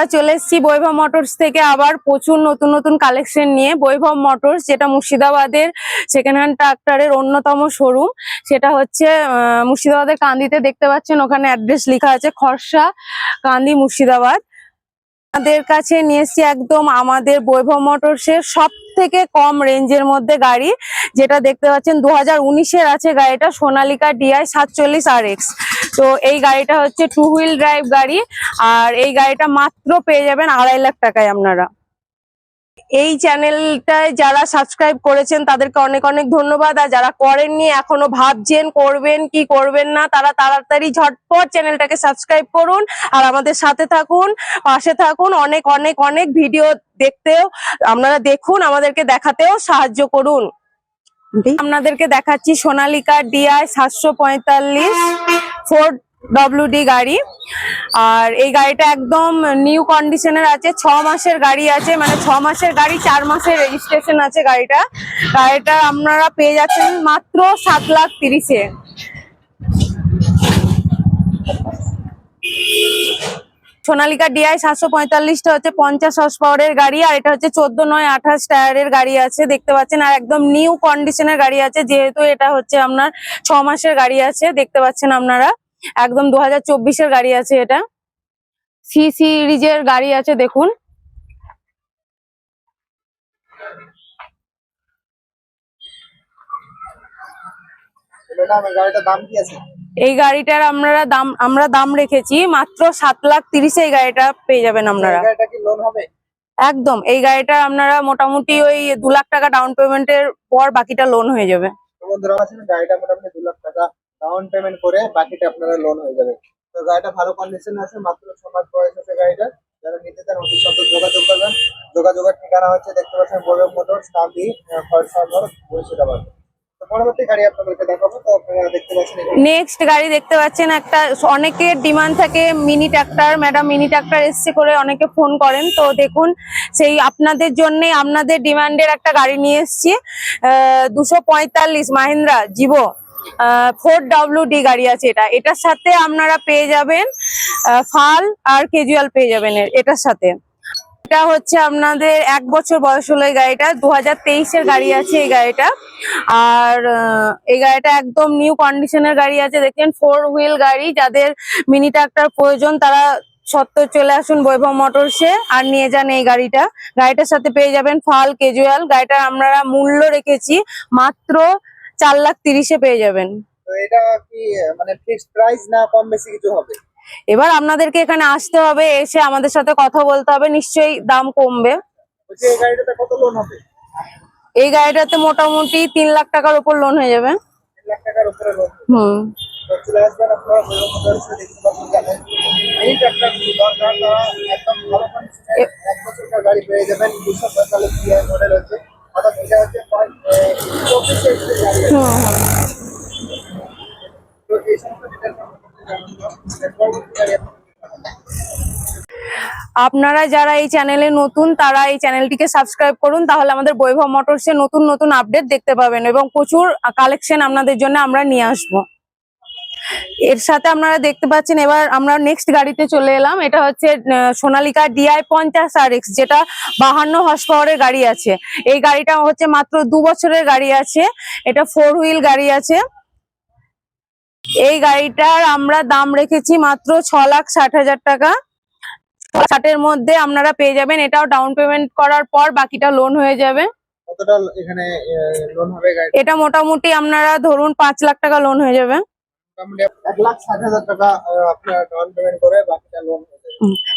আমরা চলে এসেছি বৈভব মোটরস থেকে আবার প্রচুর নতুন নতুন কালেকশন নিয়ে। বৈভব মোটরস যেটা মুর্শিদাবাদের সেকেন্ড হ্যান্ড ট্রাক্টরের অন্যতম শোরুম সেটা হচ্ছে মুর্শিদাবাদের কান্দিতে দেখতে পাচ্ছেন, ওখানে অ্যাড্রেস লেখা আছে, খরসা কান্দি মুর্শিদাবাদ। আমাদের কাছে নিয়ে এসেছি একদম আমাদের বৈভব মোটরসের সব থেকে কম রেঞ্জের মধ্যে গাড়ি, যেটা দেখতে পাচ্ছেন দু হাজার আছে গাড়িটা, সোনালিকা ডিআই সাতচল্লিশ আর এক্স তো এই গাড়িটা হচ্ছে টু হুইল ড্রাইভ গাড়ি, আর এই গাড়িটা মাত্র পেয়ে যাবেন আড়াই লাখ টাকায় আপনারা। এই চ্যানেলটায় যারা সাবস্ক্রাইব করেছেন, তাদেরকে অনেক অনেক ধন্যবাদ। আর যারা করেননি, এখনও ভাবছেন, করবেন কি করবেন না, তারা তাড়াতাড়ি ঝটপট চ্যানেলটাকে সাবস্ক্রাইব করুন। আর আমাদের সাথে থাকুন, পাশে থাকুন, অনেক অনেক অনেক ভিডিও দেখতেও, আপনারা দেখুন, আমাদেরকে দেখাতেও সাহায্য করুন। আপনাদেরকে দেখাচ্ছি সোনালিকা ডিআই সাতশো পঁয়তাল্লিশ ফোর ডব্লিউডি গাড়ি। আর এই গাড়িটা একদম নিউ কন্ডিশনের আছে, ছ মাসের গাড়ি আছে মানে ছ মাসের গাড়ি, চার মাসের রেজিস্ট্রেশন আছে গাড়িটা। গাড়িটা আপনারা পেয়ে যাচ্ছেন মাত্র সাত লাখ তিরিশে। সোনালিকা ডিআই সাতশো পঁয়তাল্লিশটা হচ্ছে পঞ্চাশ হর্স পাওয়ারের গাড়ি, আর এটা হচ্ছে চোদ্দ নয় আঠাশ টায়ারের গাড়ি আছে, দেখতে পাচ্ছেন, আর একদম নিউ কন্ডিশনের গাড়ি আছে, যেহেতু এটা হচ্ছে আপনার ছ মাসের গাড়ি আছে, দেখতে পাচ্ছেন আপনারা, একদম দু হাজার গাড়ি আছে এটা। সি সিরিজের গাড়ি আছে, দেখুন। গাড়িটার দাম কি আছে? এই গাড়িটার আমরা দাম আমরা দাম রেখেছি মাত্র সাত লাখ তিরিশে এই গাড়িটা পেয়ে যাবেন আপনারা। একদম এই গাড়িটা আপনারা মোটামুটি ওই দু লাখ টাকা ডাউন পেমেন্টের পর বাকিটা লোন হয়ে যাবে। বন্ধুরা গাড়িটা মোটামুটি দু লাখ টাকা ডাউন পেমেন্ট করে বাকিটা আপনারা লোন হয়ে যাবে। তো গাড়িটা ভালো কন্ডিশন আছে মাত্র ছ মাস বয়স আছে গাড়িটা। যারা নিতে চান অতি যোগাযোগ করবেন। যোগাযোগের ঠিকানা হচ্ছে দেখতে পাচ্ছেন বৈভব মোটরস কান্দি খরসাগর মুর্শিদাবাদ নেক্সট গাড়ি দেখতে পাচ্ছেন একটা অনেকের ডিমান্ড থাকে mini tractor madam mini tractor এসছে করে অনেকে ফোন করেন। তো দেখুন, সেই আপনাদের জন্য আপনাদের ডিমান্ডের একটা গাড়ি নিয়ে এসছি। দুশো পঁয়তাল্লিশ মাহিন্দ্রা জিভো ফোর ডি গাড়ি আছে এটা। এটার সাথে আপনারা পেয়ে যাবেন ফাল আর কেজুয়াল পেয়ে যাবেন এটার সাথে। এটা হচ্ছে আপনাদের এক বছর বয়স হলো এই গাড়িটা। দু হাজার গাড়ি আছে এই গাড়িটা। আর এই গাড়িটা একদম নিউ কন্ডিশনের গাড়ি আছে। দেখছেন ফোর হুইল গাড়ি। যাদের মিনি ট্রাক্টর প্রয়োজন, তারা সত্তর চলে আসুন বৈভব মোটরসে আর নিয়ে যান এই গাড়িটা। গাড়িটার সাথে পেয়ে যাবেন ফাল কেজুয়াল গাড়িটার আমরা মূল্য রেখেছি মাত্র চার লাখ তিরিশে পেয়ে যাবেন। এটা কি মানে ফিক্সড প্রাইস না কম বেশি কিছু হবে? এবার আপনাদেরকে এখানে আসতে হবে এসে আমাদের সাথে কথা বলতে হবে নিশ্চয়ই দাম কমবে। এই গাড়িটাতে মোটামুটি তিন লাখ টাকার উপর লোন হয়ে যাবে। হুম। আপনারা যারা এই চ্যানেলে নতুন, তারা এই চ্যানেলটিকে সাবস্ক্রাইব করুন, তাহলে আমাদের বৈভব মোটরসে নতুন নতুন আপডেট দেখতে পাবেন এবং প্রচুর কালেকশন আপনাদের জন্য আমরা নিয়ে আসব। এর সাথে আপনারা দেখতে পাচ্ছেন, এবার আমরা নেক্সট গাড়িতে চলে এলাম। এটা হচ্ছে সোনালিকা ডিআই পঞ্চাশ আর এক্স যেটা বাহান্ন হর্স পাওয়ারের গাড়ি আছে। এই গাড়িটা হচ্ছে মাত্র দু বছরের গাড়ি আছে। এটা ফোর হুইল গাড়ি আছে। এই গাড়িটার আমরা দাম রেখেছি মাত্র ছ লাখ ষাট হাজার টাকা। ষাটের মধ্যে আপনারা পেয়ে যাবেন। এটাও ডাউন পেমেন্ট করার পর বাকিটা লোন হয়ে যাবে। এটা মোটামুটি আপনারা ধরুন পাঁচ লাখ টাকা লোন হয়ে যাবে।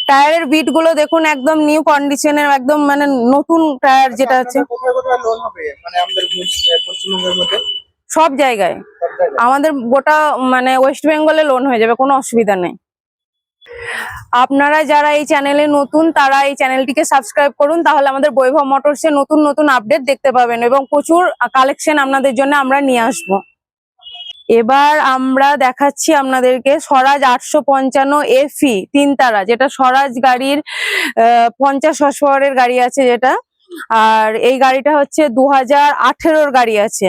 টায়ারের বিটগুলো দেখুন একদম নিউ কন্ডিশনের একদম মানে নতুন টায়ার যেটা আছে। মানে সব জায়গায়। আমাদের গোটা মানে ওয়েস্ট বেঙ্গলে লোন হয়ে যাবে কোনো অসুবিধা নেই। আপনারা যারা এই চ্যানেলে নতুন তারা এই চ্যানেলটিকে সাবস্ক্রাইব করুন তাহলে আমাদের বৈভব মোটরসে নতুন নতুন আপডেট দেখতে পাবেন এবং প্রচুর কালেকশন আপনাদের জন্য আমরা নিয়ে আসব। এবার আমরা দেখাচ্ছি আপনাদেরকে স্বরাজ আটশো পঞ্চান্ন এফি তিন তারা যেটা স্বরাজ গাড়ির আহ, পঞ্চাশ হর্স পাওয়ারের গাড়ি আছে যেটা। আর এই গাড়িটা হচ্ছে দু হাজার গাড়ি আছে।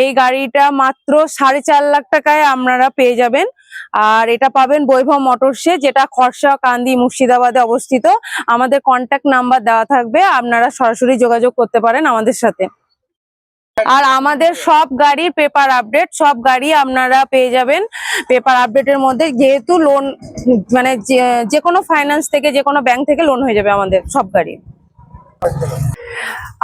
এই গাড়িটা মাত্র সাড়ে চার লাখ টাকায় আপনারা পেয়ে যাবেন। আর এটা পাবেন বৈভব মোটরসে, যেটা খরসা কান্দি মুর্শিদাবাদে অবস্থিত। আমাদের কন্ট্যাক্ট নাম্বার দেওয়া থাকবে, আপনারা সরাসরি যোগাযোগ করতে পারেন আমাদের সাথে। আর আমাদের সব গাড়ির পেপার আপডেট সব গাড়ি আপনারা পেয়ে যাবেন পেপার আপডেটের মধ্যে। যেহেতু লোন মানে যে- কোনো ফাইন্যান্স থেকে যে কোনো ব্যাংক থেকে লোন হয়ে যাবে আমাদের সব গাড়ি।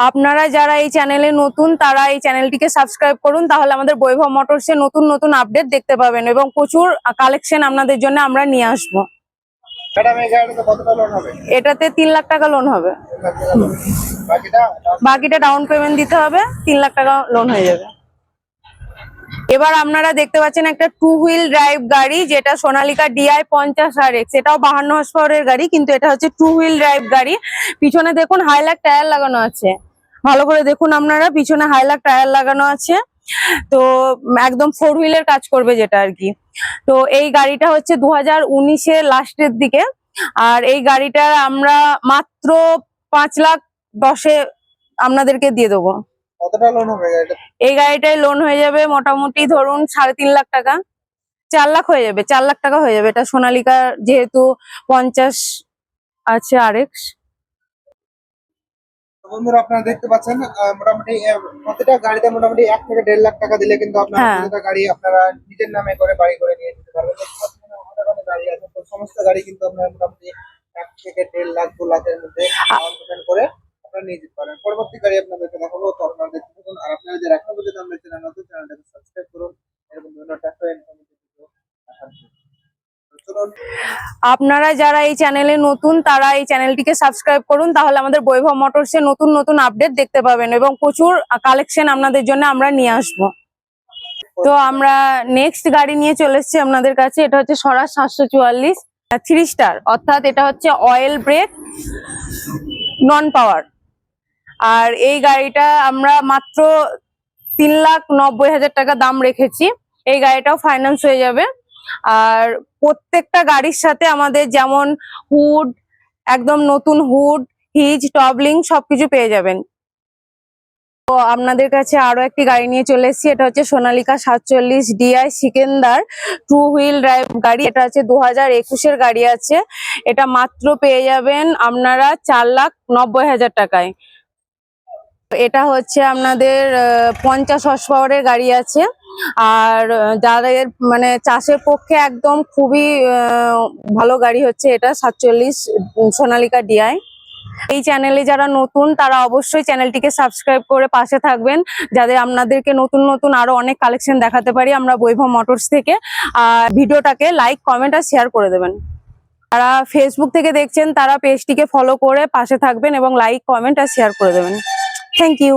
আপনারা যারা এই চ্যানেলে নতুন তারা এই চ্যানেলটিকে সাবস্ক্রাইব করুন তাহলে আমাদের বৈভব মোটরস মোটরসে নতুন নতুন আপডেট দেখতে পাবেন এবং প্রচুর কালেকশন আপনাদের জন্য আমরা নিয়ে আসব। এটাতে তিন লাখ টাকা লোন হবে। বাকিটা? ডাউন পেমেন্ট দিতে হবে তিন লাখ টাকা লোন হয়ে যাবে। এবার আপনারা দেখতে পাচ্ছেন একটা টু হুইল ড্রাইভ গাড়ি, যেটা সোনালিকা ডিআই পঞ্চাশ আর এক্স এটাও বাহান্ন হর্স গাড়ি, কিন্তু এটা হচ্ছে টু হুইল ড্রাইভ গাড়ি। পিছনে দেখুন হাইলাক টায়ার লাগানো আছে। ভালো করে দেখুন আপনারা, পিছনে হাইলাক টায়ার লাগানো আছে। তো একদম ফোর হুইলের কাজ করবে যেটা আর কি। তো এই গাড়িটা হচ্ছে দু হাজার উনিশের লাস্টের দিকে। আর এই গাড়িটা আমরা মাত্র পাঁচ লাখ দশে আপনাদেরকে দিয়ে দেবো। কতটা লোন হবে এই গাড়িটায় লোন হয়ে যাবে মোটামুটি ধরুন সাড়ে তিন লাখ টাকা। চার লাখ হয়ে যাবে চার লাখ টাকা হয়ে যাবে। এটা সোনালিকা যেহেতু পঞ্চাশ আছে আরেক্স বন্ধুরা আপনারা দেখতে পাচ্ছেন আহ, মোটামুটি প্রতিটা গাড়িতে মোটামুটি এক থেকে দেড় লাখ টাকা দিলে কিন্তু আপনারা হ্যাঁ। প্রতিটা গাড়ি আপনারা নিজের নামে করে বাড়ি করে নিয়ে যেতে পারবেন। গাড়ি আছে তো সমস্ত গাড়ি কিন্তু আপনারা মোটামুটি এক থেকে দেড় লাখ দু লাখের মধ্যে করে আপনারা নিয়ে যেতে পারবেন। পরবর্তী গাড়ি আপনাদেরকে দেখাবো তো আপনারা যারা এই চ্যানেলে নতুন, তারা এই চ্যানেলটিকে সাবস্ক্রাইব করুন, তাহলে আমাদের বৈভব মোটরসে নতুন নতুন আপডেট দেখতে পাবেন এবং প্রচুর কালেকশন আপনাদের জন্য আমরা নিয়ে আসব। তো আমরা নেক্সট গাড়ি নিয়ে চলে এসেছি আপনাদের কাছে, এটা হচ্ছে স্বরাজ সাতশো চুয়াল্লিশ থ্রি স্টার অর্থাৎ এটা হচ্ছে অয়েল ব্রেক নন পাওয়ার আর এই গাড়িটা আমরা মাত্র তিন লাখ নব্বই হাজার টাকা দাম রেখেছি, এই গাড়িটাও ফাইন্যান্স হয়ে যাবে। আর প্রত্যেকটা গাড়ির সাথে আমাদের যেমন হুড, একদম নতুন হুড, হিজ, টবলিং সবকিছু পেয়ে যাবেন। তো আপনাদের কাছে আরও একটি গাড়ি নিয়ে চলে এসেছি, এটা হচ্ছে সোনালিকা সাতচল্লিশ DI Sikander two wheel drive গাড়ি। এটা হচ্ছে দু হাজার একুশের গাড়ি আছে। এটা মাত্র পেয়ে যাবেন আপনারা চার লাখ নব্বই হাজার টাকায়। এটা হচ্ছে আপনাদের পঞ্চাশ হর্স পাওয়ারের গাড়ি আছে। আর যাদের মানে চাষের পক্ষে একদম খুবই ভালো গাড়ি হচ্ছে এটা সাতচল্লিশ সোনালিকা ডিআই। এই চ্যানেলে যারা নতুন, তারা অবশ্যই চ্যানেলটিকে সাবস্ক্রাইব করে পাশে থাকবেন, যাতে আপনাদেরকে নতুন নতুন আরও অনেক কালেকশন দেখাতে পারি আমরা বৈভব মোটরস থেকে। আর ভিডিওটাকে লাইক, কমেন্ট আর শেয়ার করে দেবেন। যারা ফেসবুক থেকে দেখছেন, তারা পেজটিকে ফলো করে পাশে থাকবেন এবং লাইক, কমেন্ট আর শেয়ার করে দেবেন। Thank you